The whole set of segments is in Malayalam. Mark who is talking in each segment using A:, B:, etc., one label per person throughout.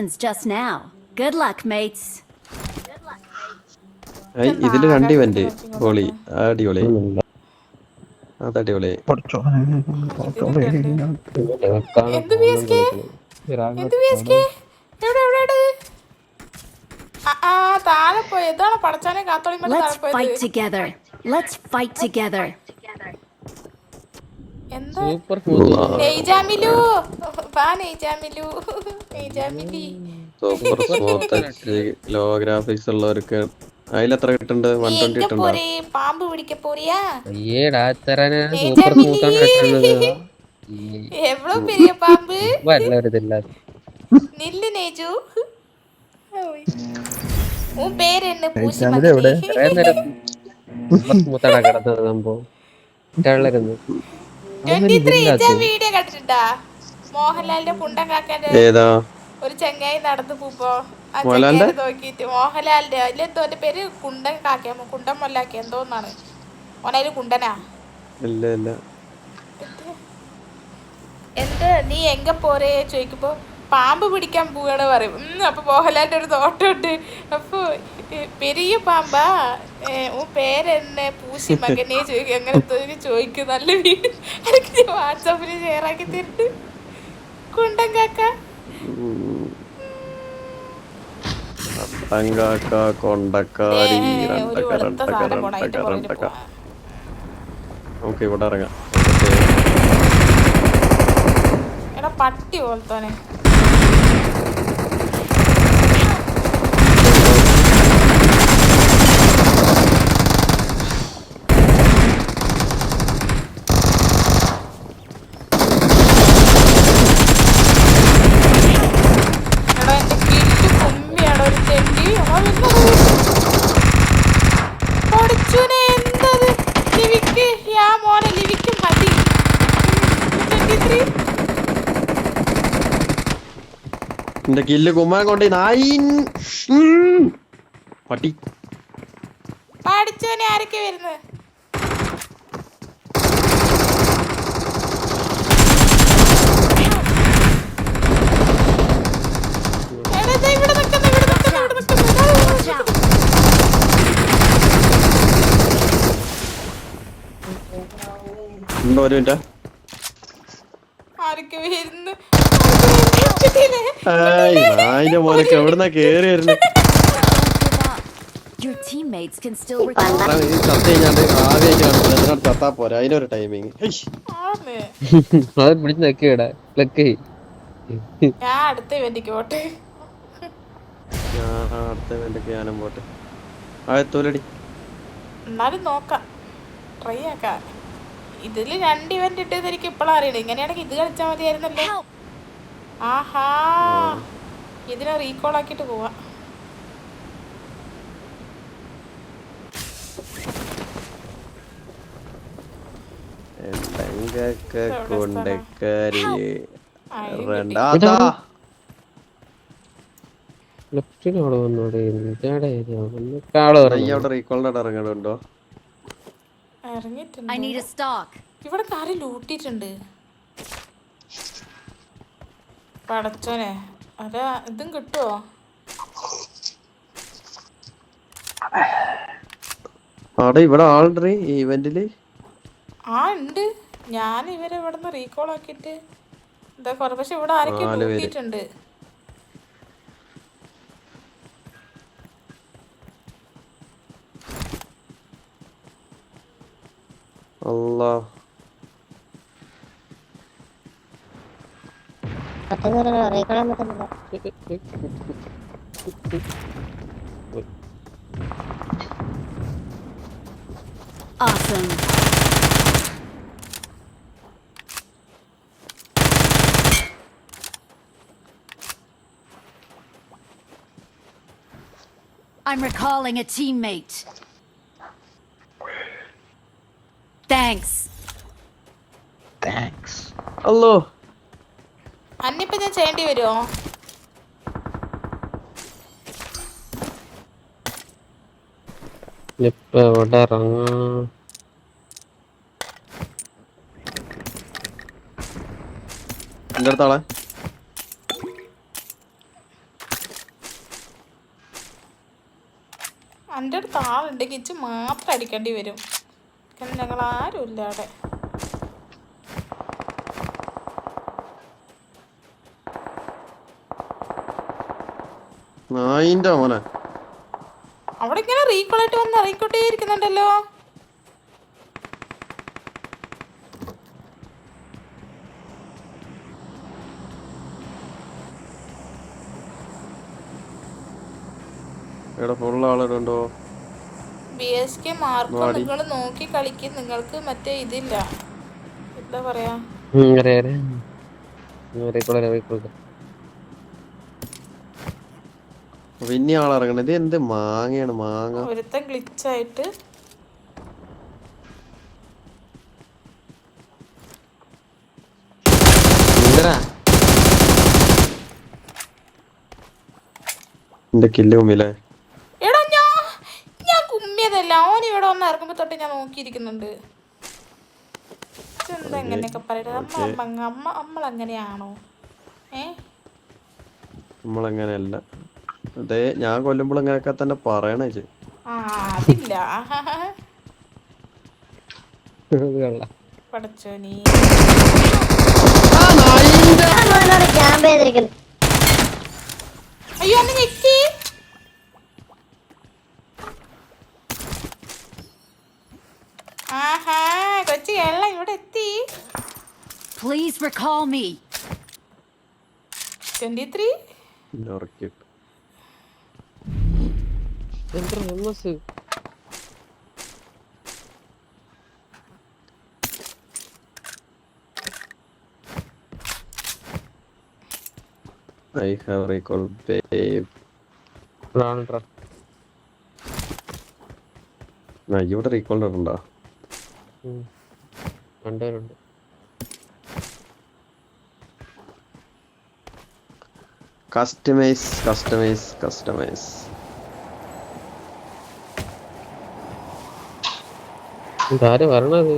A: just now. Good luck, mates.
B: ഇതിൽ രണ്ട് ഇവന്റ് ഹോളി അടിപൊളി അത് അടിപൊളി
C: എന്ത് VSK? എന്ത് VSK? എവിടെ, എവിടെ, എവിടെ? ആ, ആ, താഴെ പോയി ഇതാണ് പടച്ചാനെ കാത്തോളി
A: Let's fight together. Let's fight together.
D: Super
C: നെയ്ജാമിലു. വാ നെയ്ജാമിലു. നെയ്ജാമിലി.
B: സൂപ്പർ സ്മൂത്ത് ലോ ഗ്രാഫിക്സ് ഉള്ളവർക്ക് അതിലെത്ര കിട്ടുണ്ട് വൺ ട്വന്റി
C: കിട്ടുണ്ട് പാമ്പ് പിടിക്ക പോറിയാ?
D: അയ്യേടാ തരാന് സൂപ്പർ സ്മൂത്ത് ആണ് കിട്ടുന്നത്. എവ്വളോ പെരിയ പാമ്പ്?
C: വല്ലൊരിതില്ല നില്ല് നേജു ഉൻ പേരെന്ന് പൂശി
E: മതി. എവിടെ?
D: നേരം സ്മൂത്താണ് കിടന്നത്
C: വീഡിയോ കണ്ടിട്ടുണ്ടാ? മോഹൻലാലിന്റെ പുണ്ടൻ കാക്കാന്റെ
B: ഏതാ?
C: ഒരു ചെങ്ങായി നടന്നു പോപ്പോ ആ
B: മോഹൻലാലിന്റെ?
C: ചെങ്ങായി നോക്കിയിട്ട് മോഹൻലാലിന്റെ അതിലെന്തോ എന്റെ പേര് കുണ്ടൻ കാക്കിയ കുണ്ടൻ മൊല്ലാക്കി എന്തോന്നാണ് ഓനതിൽ കുണ്ടനാ?
B: ഇല്ല ഇല്ല.
C: എന്ത്? നീ എങ്ക പോരേ ചോദിക്കുമ്പോ പാമ്പ് പിടിക്കാൻ പോവാണ് പറയും. അപ്പൊ മോഹൻലാലിന്റെ ഒരു തോട്ടമുണ്ട് അപ്പൊ പെരിയ പാമ്പാ? പേരെന്നെ പൂശി മകനെ ചോദിക്കും. അങ്ങനെ എന്തൊക്കെ ചോദിക്കും. നല്ല വീട് എനിക്ക് വാട്സാപ്പിൽ ഷെയർ ആക്കി തരുന്നു കുണ്ടൻ കാക്ക?
B: കൊണ്ടക്കാരി നമുക്ക് ഇവിടെ ഇറങ്ങാം.
C: എടാ പട്ടി പോലത്തോനെ എടാ എന്റെ കില്ല് കുമ്മിയാണ് ഒരു തെണ്ടി അവൻ പഠിച്ചോനെ എന്തത് ലിവിക്ക് യാ മോനെ ലിവിക്ക് മതി 23
B: എന്റെ കില്ല് കുമ്മാൻ കൊണ്ട് നായി. ഉം. പട്ടി.
C: പഠിച്ചോനെ ആരൊക്കെ വരുന്നത്?
B: ഒരു മിനിറ്റ്?
C: ആരൊക്കെ വരുന്നു? ആരൊക്കെ വരുന്നു?
B: ഏയ് നായിന്റെ മോനൊക്കെ എവിടുന്നാ കേറി വരുന്നത്
A: Your teammates can still recall.
B: ചത്ത കഴിഞ്ഞാണ്ട് ആദ്യമായിട്ട് കാണുന്നത് എന്തിനാണ് ചത്താ പോരാ? അതിനൊരു ടൈമിങ്
C: ആന്ന്.
D: അത് പിടിച്ച് നിൽക്കിടാ ക്ലിക്ക്
C: ഞാൻ അടുത്ത ഇവന്റിക്ക് പോട്ടെ.
B: ഞാൻ അടുത്ത വേണ്ടൊക്കെ ഞാനും പോട്ടെ. ആയത്തോലടി
C: എന്നാലും നോക്കാം. ട്രൈ ആക്കാം. ഇതിൽ രണ്ട് ഇവന്റ് ഇട്ടത് എനിക്ക് ഇപ്പോഴാണ് അറിയണത് ഇങ്ങനെയാണെങ്കിൽ ഇത് കളിച്ചാൽ മതിയായിരുന്നല്ലോ! ആഹാ. ഇതിനെ റീകോൾ ആക്കിയിട്ട് പോവാ. എവിടെ
B: കൊണ്ടക്കാരി.
C: ആ, ഇത്
B: രണ്ടാ
D: ലെഫ്റ്റിനോട് വന്നോടെ ഇതാടെ കാൾ
B: നീ അവിടെ റീകോളിന്റെ ഇറങ്ങണുണ്ടോ
C: ഇറങ്ങിയിട്ടുണ്ട്
A: I need a stock.
C: ഇവിടെ കാര്യം ലൂട്ടിയിട്ടുണ്ട് പടച്ചോനെ. അതാ ഇതും കിട്ടുമോ
B: അവിടെ ഇവിടെ ആളുണ്ട് ഈ ഇവന്റിൽ
C: ആ ഉണ്ട്. ഞാൻ ഇവരെ ഇവിടെ നിന്ന് റീകോൾ ആക്കിയിട്ട് എന്താ കൊറേ പക്ഷെ ഇവിടെ ആരൊക്കെ
B: നാല്
A: Awesome. I'm recalling a teammate. Thanks.
E: Thanks.
B: Hello.
C: അന്നിപ്പം ഞാൻ ചെയ്യേണ്ടി വരുമോ
B: എന്റെ
C: അടുത്ത് ആളുണ്ടെങ്കിൽ മാത്രം അടിക്കേണ്ടി വരും. ഞങ്ങൾ ആരും ഇല്ല അവിടെ.
B: നായിന്റെ മോനെ.
C: അവിടെ ഇങ്ങനെ റീക്കോളായിട്ട് വന്ന് ഇറങ്ങിക്കൊണ്ടേ ഇരിക്കുന്നുണ്ടല്ലോ
B: ഇവിടെ ഫുൾ ആളുണ്ടോ
C: ബി എസ് കെ മാർക്ക് നിങ്ങൾ നോക്കി കളിക്ക്. നിങ്ങൾക്ക് മറ്റേ ഇതില്ല. എന്താ പറയാ?
B: പിന്നെ ആളിറങ്ങണത് ഇത് എന്ത് മാങ്ങയാണ്? മാങ്ങ.
C: ഒരുത്തൻ ഗ്ലിച്ചായിട്ട്
D: ആയിട്ട്
B: എന്റെ കില്ല് മുമ്പിലേ
C: എടാ ഞാൻ ഞാൻ കുമ്മിയതല്ല. ഓൻ ഇവിടെ വന്ന് ഇറങ്ങുമ്പോ തൊട്ട് ഞാൻ നോക്കിയിരിക്കുന്നുണ്ട്. എന്താ അമ്മ അമ്മ ഏ?
B: നമ്മളങ്ങനെയല്ല. അതേ ഞാൻ കൊല്ലുമ്പോൾ ഇങ്ങനെയൊക്കെ തന്നെ പറയണേ
C: അതില്ല. നീ
E: ക്യാമ്പ് ചെയ്തിരിക്കുന്നു
C: ഇവിടെ എത്തി. പ്ലീസ്
B: റിക്കോൾ മീ
D: 23 എന്താ
B: ഹെമ്മസ് I have recall
D: babe.
B: ഇവിടെ റീകോൾ ഉണ്ടോ
D: രണ്ടുപേരുണ്ട്.
B: കസ്റ്റമൈസ് കസ്റ്റമൈസ് കസ്റ്റമൈസ്
D: ഇതാര് പറഞ്ഞത്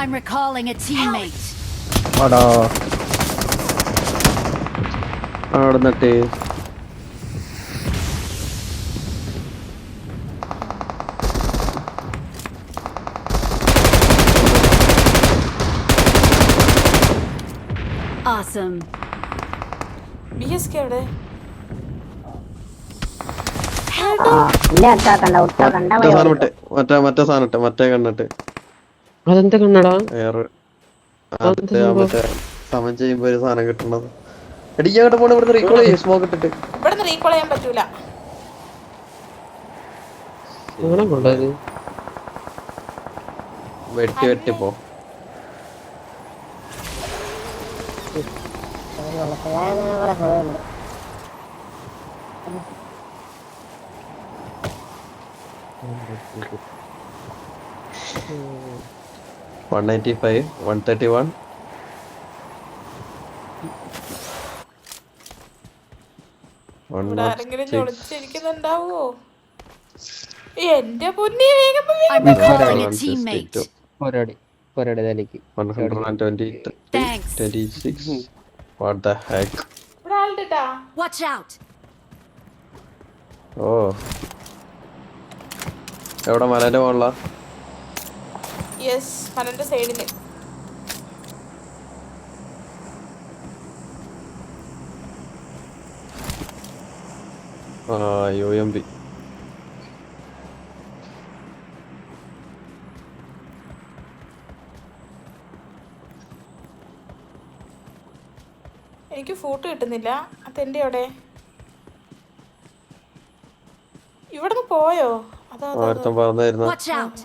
A: I'm recalling a teammate.
B: അവിടെ നിന്നിട്ട്
A: Awesome.
C: ബി എസ് കെ എവിടെ
D: അതെന്താ കണ്ണടാ?
B: മറ്റേ സമം ചെയ്യുമ്പോ ഒരു സാധനം കിട്ടണത്. എടിക്ക് അങ്ങോട്ട് പോണ ഇവിടുന്ന് റീകോൾ ചെയ്യും സ്മോക്ക് ഇട്ടിട്ട്.
C: ഇവിടെ നിന്ന് റീകോൾ ചെയ്യാൻ പറ്റൂല.
B: വെട്ടി വെട്ടി പോ. മനസ്സിലായെന്നാണ് കുറേ സമയമുണ്ട് one ninety five one
C: thirty one. ഒളിച്ചിരിക്കുന്നുണ്ടാവോ എന്റെ പൊന്നി വേഗം
D: പോരടി പോരടി തലേക്ക്
B: 126 വാട്ട് ദ ഹാക്ക്
C: ഇവിടെ ആളുണ്ടാ
A: Watch out.
B: ഓ. എവിടെ മലേന്റെ മുകളിലാ
C: യെസ് മലന്റെ സൈഡിൽ
B: ആ യു എം പി.
C: എനിക്ക് ഫോട്ടോ കിട്ടുന്നില്ല. അതെന്റെ അവിടെ? ഇവിടുന്ന് പോയോ? അതാ അതാ,
B: ഒരുത്തൻ പറഞ്ഞായിരുന്നു?
A: Watch out.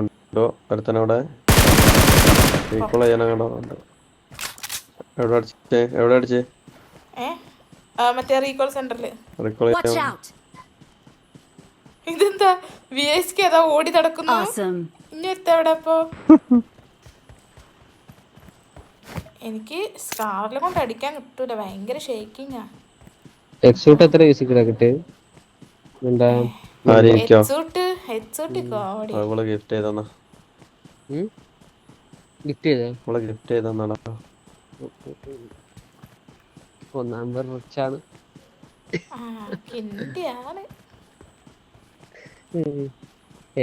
B: ഉണ്ടോ? ഒരുത്തനവിടെ? റീകോൾ ചെയ്യാനോ ഉണ്ട്. എവിടെ അടിച്ചേ? എവിടെ അടിച്ചേ?
C: ആ, മറ്റേ റീകോൾ സെന്ററിൽ
B: റീകോൾ.
C: ഇതെന്താ? വി എസ് കെ ഏതാ ഓടി നടക്കുന്നു എനിക്ക് സ്കാറിൽ കൊണ്ട് അടിക്കാൻ കിട്ടൂല ഭയങ്കര ഷേക്കിങ്ങാ
D: എക്സൂട്ട് എത്ര വീസിക്കടാ കിട്ടി എന്താ?
B: അവൾ ഗിഫ്റ്റ് ചെയ്തന്നാ.
D: ഗിഫ്റ്റ് ചെയ്തോ?
B: അവളെ ഗിഫ്റ്റ് ചെയ്തന്നാടാ
D: ഒന്നാം നമ്പർ റിച്ചാണ്
C: ആ കിണ്ടിയാണ്.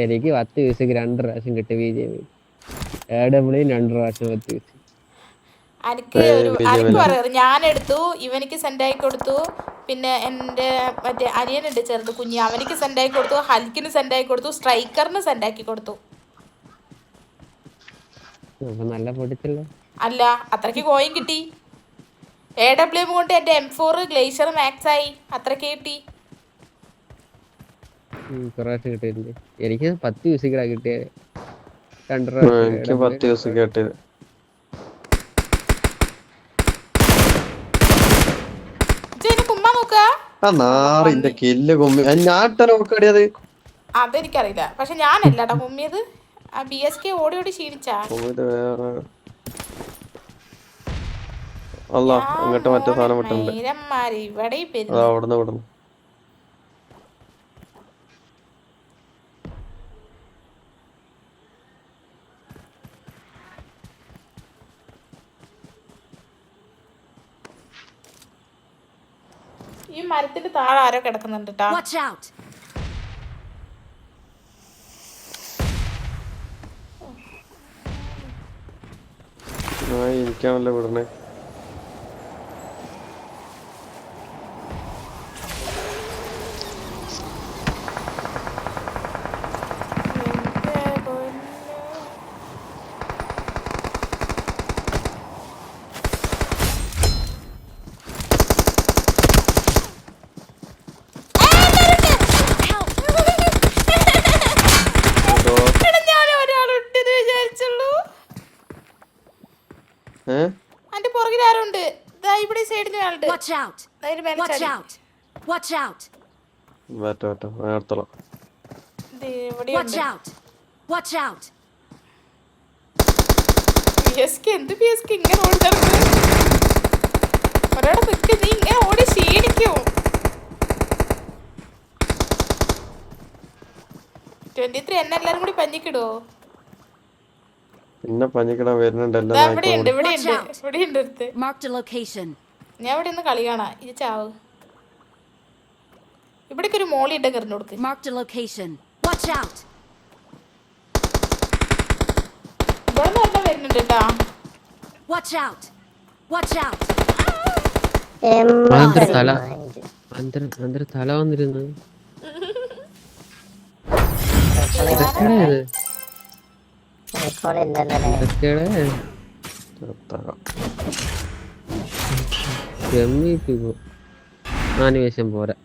D: എനിക്ക് പത്ത് ദിവസം രണ്ട് പ്രാവശ്യം കിട്ടി B J P A W രണ്ട് പ്രാവശ്യം പത്ത് ദിവസം
C: എനിക്ക് ഒരു എനിക്ക് പറയാറ് ഞാൻ എടുത്തു ഇവനിക്ക് സെൻഡായി കൊടുത്തു. പിന്നെ എന്റെ മറ്റേ അനിയനുണ്ട് ചെറുത് കുഞ്ഞ്. അവനിക്ക് സെൻഡായി കൊടുത്തു ഹൽക്കിന് സെൻഡായി കൊടുത്തു സ്ട്രൈക്കറിന് സെൻഡാക്കി കൊടുത്തു.
D: നല്ല പൊടിച്ചല്ലോ?
C: അല്ല അത്രയ്ക്ക് കോയിൻ കിട്ടി. എ ഡബ്ല്യു എം കൊണ്ട് എന്റെ എം ഫോർ ഗ്ലേഷ്യർ മാക്സ് ആയി. അത്രയ്ക്ക് കിട്ടി.
D: പ്രാവശ്യം കിട്ടിയിട്ടുണ്ട്. എനിക്ക് പത്ത് മ്യൂസിക്കടാ കിട്ടിയത്. രണ്ട് പ്രാവശ്യം.
B: പത്ത് നാറിന്റെ കില്ല് കൊമ്മി. ഞാട്ടനെ നോക്കടിയത്
C: അതെനിക്കറിയില്ല. പക്ഷെ ഞാനല്ലടാ കുമ്മിയത്. ആ ബി എസ് കെ ഓടി ഓടി
B: ശീലിച്ചാ അല്ല അങ്ങോട്ട് മറ്റേ സാധനം വിട്ടുണ്ട്
C: മൈരന്മാര് ഇവിടെ
B: അതാ അവിടുന്ന് വിടുന്നു.
C: മരത്തിന്റെ താഴെ ആരോ കിടക്കുന്നുണ്ട്
A: കേട്ടോ
B: ഇരിക്കാമല്ലോ! എനിക്കാണല്ലോ വിടണേ
C: എന്റെ പൊന്നേ.
B: എന്തോ
C: എടാ, ഞാൻ ഒരാളുണ്ടെന്ന് വിചാരിച്ചുള്ളൂ
B: ഏ
C: അതിന്റെ പുറകിൽ ആരുണ്ട്? ദാ ഇവിടെ സൈഡിൽ ആളുണ്ട്
A: വാച്ച് ഔട്ട്
C: ദാ ഇതിന് മേലെ
A: വാച്ച്
C: ചാടി.
A: Out Watch out!
B: പറ്റ പറ്റ അടുത്തോളാം.
C: ദേ ഇവിടെയുണ്ട്
A: watch out Watch out!
C: PSK എന്ത് പിഎസ്കെ ഇങ്ങനെ ഓടി നടക്കുന്നത്? ഒരാടെ നിക്ക്. നീ ഇങ്ങനെ ഓടി ക്ഷീണിക്കും. ട്വന്റി ത്രീ എന്നെ എല്ലാരും കൂടി പഞ്ഞിക്കിടുവോ
B: പിന്നെ പഞ്ഞിക്കിടാൻ വരുന്നുണ്ട് എല്ലാ
C: ദാ
B: നായ്ക്കളും
C: ഇവിടെയുണ്ട്
B: കൂടി.
C: ഇവിടെയുണ്ട്
A: Watch out.
C: ഇവിടെയുണ്ട് അടുത്ത്
A: പനിക്കട വരുന്നുണ്ട്.
C: ഞാൻ ഇവിടെ നിന്ന് കളി കാണാ. ഇത് ചാവ്. ഇവിടേക്ക് ഒരു മോളി ഇട്ട് കറിഞ്ഞു കൊടുക്ക്! ഇവിടെ വരുന്നുണ്ട് കേട്ടാ.
D: തല. പി ആനിമേഷൻ പോരാ